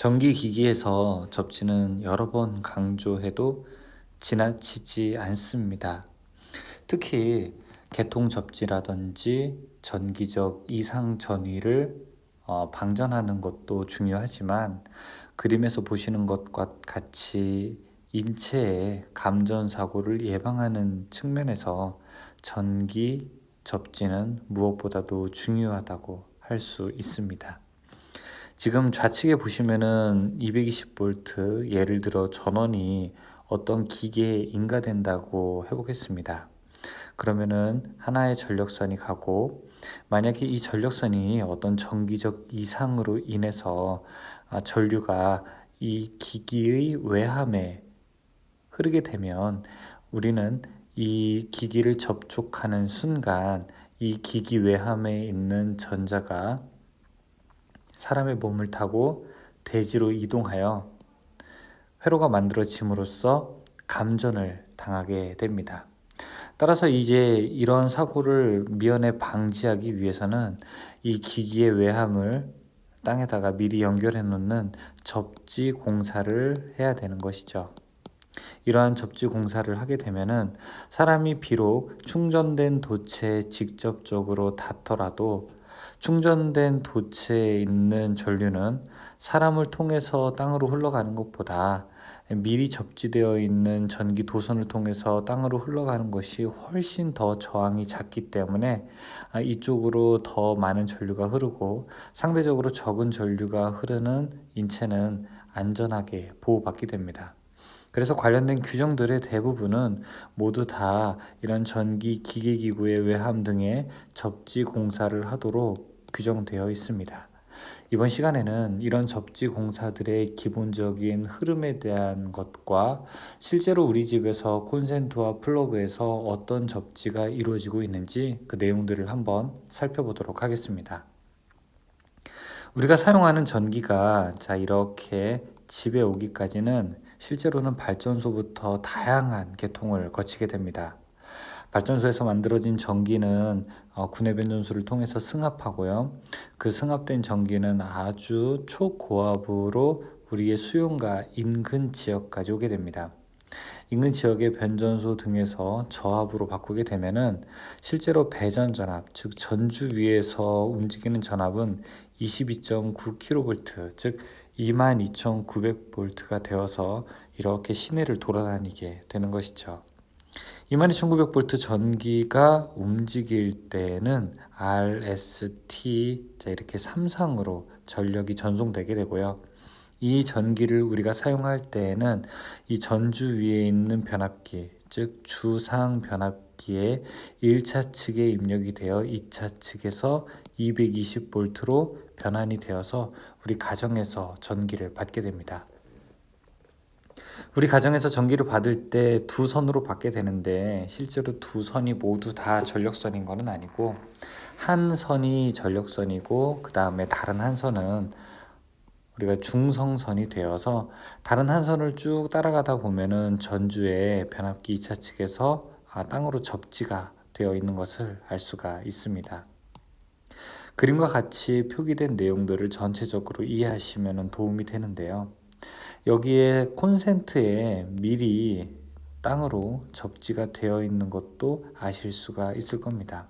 전기기기에서 접지는 여러 번 강조해도 지나치지 않습니다. 특히 개통 접지라든지 전기적 이상 전위를 어, 방전하는 것도 중요하지만 그림에서 보시는 것과 같이 인체의 감전 사고를 예방하는 측면에서 전기 접지는 무엇보다도 중요하다고 할 수 있습니다. 지금 좌측에 보시면은 220V 예를 들어 전원이 어떤 기계에 인가된다고 해보겠습니다. 그러면은 하나의 전력선이 가고 만약에 이 전력선이 어떤 전기적 이상으로 인해서 아, 전류가 이 기기의 외함에 흐르게 되면 우리는 이 기기를 접촉하는 순간 이 기기 외함에 있는 전자가 사람의 몸을 타고 대지로 이동하여 회로가 만들어짐으로써 감전을 당하게 됩니다. 따라서 이제 이런 사고를 미연에 방지하기 위해서는 이 기기의 외함을 땅에다가 미리 연결해 놓는 접지 공사를 해야 되는 것이죠. 이러한 접지 공사를 하게 되면은 사람이 비록 충전된 도체에 직접적으로 닿더라도 충전된 도체에 있는 전류는 사람을 통해서 땅으로 흘러가는 것보다 미리 접지되어 있는 전기 도선을 통해서 땅으로 흘러가는 것이 훨씬 더 저항이 작기 때문에 아, 이쪽으로 더 많은 전류가 흐르고 상대적으로 적은 전류가 흐르는 인체는 안전하게 보호받게 됩니다. 그래서 관련된 규정들의 대부분은 모두 다 이런 전기 기계기구의 외함 등의 접지 공사를 하도록 규정되어 있습니다. 이번 시간에는 이런 접지 공사들의 기본적인 흐름에 대한 것과 실제로 우리 집에서 콘센트와 플러그에서 어떤 접지가 이루어지고 있는지 그 내용들을 한번 살펴보도록 하겠습니다. 우리가 사용하는 전기가 자 이렇게 집에 오기까지는 실제로는 발전소부터 다양한 계통을 거치게 됩니다. 발전소에서 만들어진 전기는 어, 군의 변전소를 통해서 승합하고요. 그 승합된 전기는 아주 초고압으로 우리의 수용과 인근 지역까지 오게 됩니다. 인근 지역의 변전소 등에서 저압으로 바꾸게 되면은 실제로 배전 전압, 즉 전주 위에서 움직이는 전압은 22.9kV, 즉 22,900V가 되어서 이렇게 시내를 돌아다니게 되는 것이죠. 22,900V 전기가 움직일 때는 RST 자 이렇게 삼상으로 전력이 전송되게 되고요. 이 전기를 우리가 사용할 때에는 이 전주 위에 있는 변압기, 즉 주상 변압기의 1차 측에 입력이 되어 2차 측에서 220V로 변환이 되어서 우리 가정에서 전기를 받게 됩니다. 우리 가정에서 전기를 받을 때 두 선으로 받게 되는데 실제로 두 선이 모두 다 전력선인 것은 아니고 한 선이 전력선이고 그 다음에 다른 한 선은 우리가 중성선이 되어서 다른 한 선을 쭉 따라가다 보면은 전주의 변압기 2차 측에서 아, 땅으로 접지가 되어 있는 것을 알 수가 있습니다. 그림과 같이 표기된 내용들을 전체적으로 이해하시면 도움이 되는데요. 여기에 콘센트에 미리 땅으로 접지가 되어 있는 것도 아실 수가 있을 겁니다.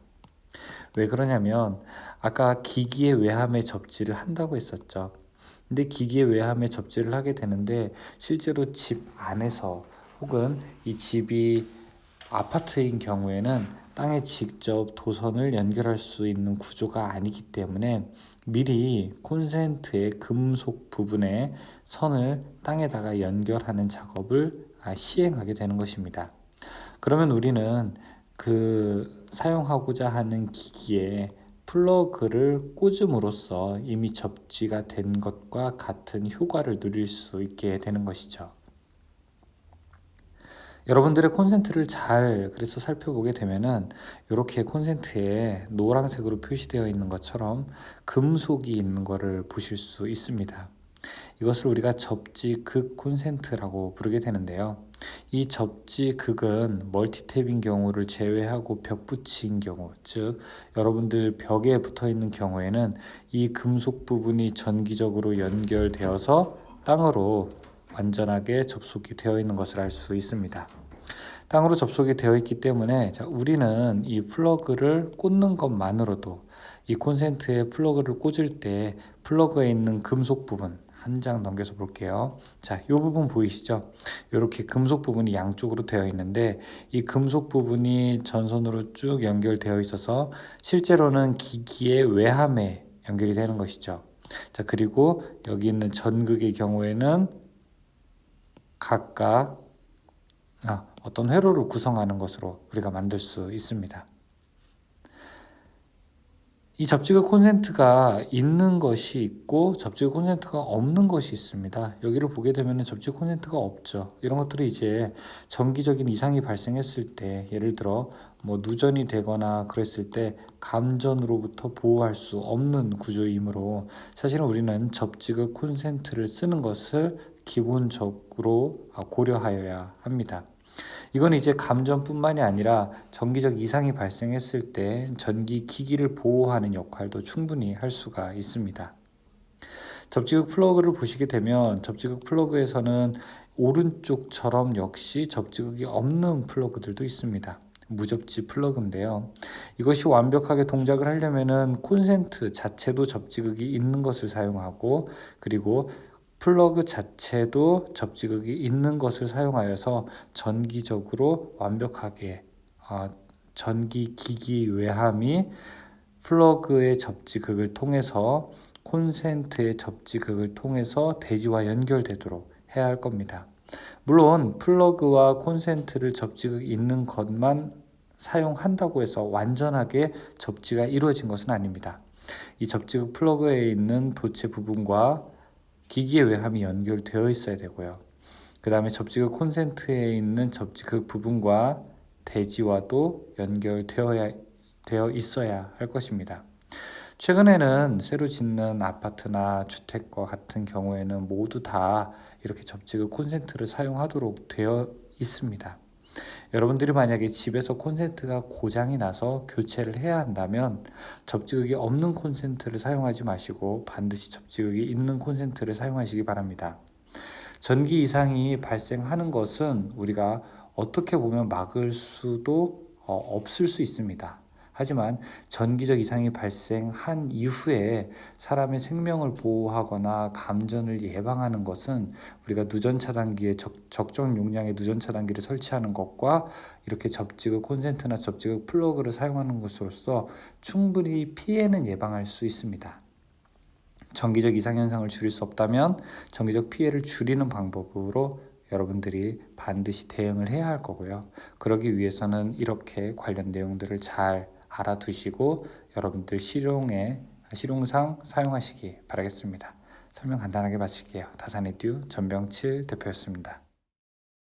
왜 그러냐면 아까 기기의 외함에 접지를 한다고 했었죠. 근데 기기의 외함에 접지를 하게 되는데 실제로 집 안에서 혹은 이 집이 아파트인 경우에는 땅에 직접 도선을 연결할 수 있는 구조가 아니기 때문에 미리 콘센트의 금속 부분에 선을 땅에다가 연결하는 작업을 아, 시행하게 되는 것입니다. 그러면 우리는 그 사용하고자 하는 기기에 플러그를 꽂음으로써 이미 접지가 된 것과 같은 효과를 누릴 수 있게 되는 것이죠. 여러분들의 콘센트를 잘 그래서 살펴보게 되면은 이렇게 콘센트에 노란색으로 표시되어 있는 것처럼 금속이 있는 것을 보실 수 있습니다. 이것을 우리가 접지 극 콘센트라고 부르게 되는데요. 이 접지 극은 멀티탭인 경우를 제외하고 벽 붙인 경우, 즉 여러분들 벽에 붙어 있는 경우에는 이 금속 부분이 전기적으로 연결되어서 땅으로 완전하게 접속이 되어 있는 것을 알 수 있습니다. 땅으로 접속이 되어 있기 때문에 자, 우리는 이 플러그를 꽂는 것만으로도 이 콘센트에 플러그를 꽂을 때 플러그에 있는 금속 부분 한 장 넘겨서 볼게요. 자, 이 부분 보이시죠? 이렇게 금속 부분이 양쪽으로 되어 있는데 이 금속 부분이 전선으로 쭉 연결되어 있어서 실제로는 기기의 외함에 연결이 되는 것이죠. 자, 그리고 여기 있는 전극의 경우에는 각각 아, 어떤 회로를 구성하는 것으로 우리가 만들 수 있습니다. 이 접지극 콘센트가 있는 것이 있고 접지극 콘센트가 없는 것이 있습니다. 여기를 보게 되면 접지극 콘센트가 없죠. 이런 것들이 이제 정기적인 이상이 발생했을 때 예를 들어 뭐 누전이 되거나 그랬을 때 감전으로부터 보호할 수 없는 구조이므로 사실은 우리는 접지극 콘센트를 쓰는 것을 기본적으로 고려하여야 합니다. 이건 이제 감전뿐만이 아니라 전기적 이상이 발생했을 때 전기 기기를 보호하는 역할도 충분히 할 수가 있습니다. 접지극 플러그를 보시게 되면 접지극 플러그에서는 오른쪽처럼 역시 접지극이 없는 플러그들도 있습니다. 무접지 플러그인데요. 이것이 완벽하게 동작을 하려면은 콘센트 자체도 접지극이 있는 것을 사용하고 그리고 플러그 자체도 접지극이 있는 것을 사용하여서 전기적으로 완벽하게 어, 전기 기기 외함이 플러그의 접지극을 통해서 콘센트의 접지극을 통해서 대지와 연결되도록 해야 할 겁니다. 물론 플러그와 콘센트를 접지극 있는 것만 사용한다고 해서 완전하게 접지가 이루어진 것은 아닙니다. 이 접지극 플러그에 있는 도체 부분과 기기의 외함이 연결되어 있어야 되고요. 그 다음에 접지극 콘센트에 있는 접지극 부분과 대지와도 연결되어야 되어 있어야 할 것입니다. 최근에는 새로 짓는 아파트나 주택과 같은 경우에는 모두 다 이렇게 접지극 콘센트를 사용하도록 되어 있습니다. 여러분들이 만약에 집에서 콘센트가 고장이 나서 교체를 해야 한다면 접지극이 없는 콘센트를 사용하지 마시고 반드시 접지극이 있는 콘센트를 사용하시기 바랍니다. 전기 이상이 발생하는 것은 우리가 어떻게 보면 막을 수도 어, 없을 수 있습니다. 하지만 전기적 이상이 발생한 이후에 사람의 생명을 보호하거나 감전을 예방하는 것은 우리가 누전 차단기에 적, 적정 용량의 누전 차단기를 설치하는 것과 이렇게 접지극 콘센트나 접지극 플러그를 사용하는 것으로서 충분히 피해는 예방할 수 있습니다. 전기적 이상 현상을 줄일 수 없다면 전기적 피해를 줄이는 방법으로 여러분들이 반드시 대응을 해야 할 거고요. 그러기 위해서는 이렇게 관련 내용들을 잘 알아두시고 여러분들 실용에 실용상 사용하시기 바라겠습니다. 설명 간단하게 마칠게요. 다산의 듀 전병칠 대표였습니다.